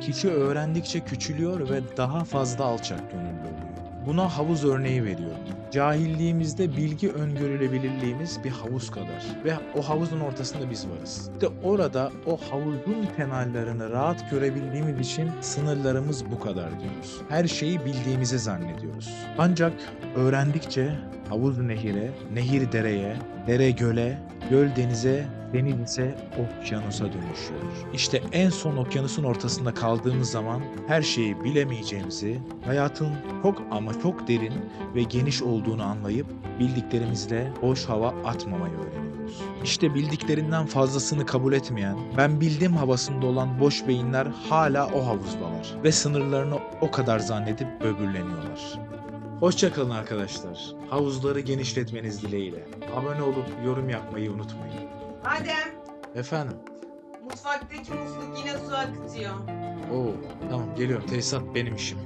kişi öğrendikçe küçülüyor ve daha fazla alçak gönüllü oluyor. Buna havuz örneği veriyorum. Cahilliğimizde bilgi öngörülebilirliğimiz bir havuz kadar ve o havuzun ortasında biz varız. İşte orada o havuzun kenarlarını rahat görebildiğimiz için sınırlarımız bu kadar diyoruz. Her şeyi bildiğimizi zannediyoruz. Ancak öğrendikçe havuz nehire, nehir dereye, dere göle, göl denize, deniz ise okyanusa dönüşüyor. İşte en son okyanusun ortasında kaldığımız zaman her şeyi bilemeyeceğimizi, hayatın çok ama çok derin ve geniş olduğunu anlayıp bildiklerimizle boş hava atmamayı öğreniyoruz. İşte bildiklerinden fazlasını kabul etmeyen, ben bildim havasında olan boş beyinler hala o havuzdalar ve sınırlarını o kadar zannedip böbürleniyorlar. Hoşçakalın arkadaşlar. Havuzları genişletmeniz dileğiyle. Abone olup yorum yapmayı unutmayın. Adem, Efendim? mutfaktaki musluk yine su akıtıyor. Oo, tamam geliyorum. Tesisat benim işim.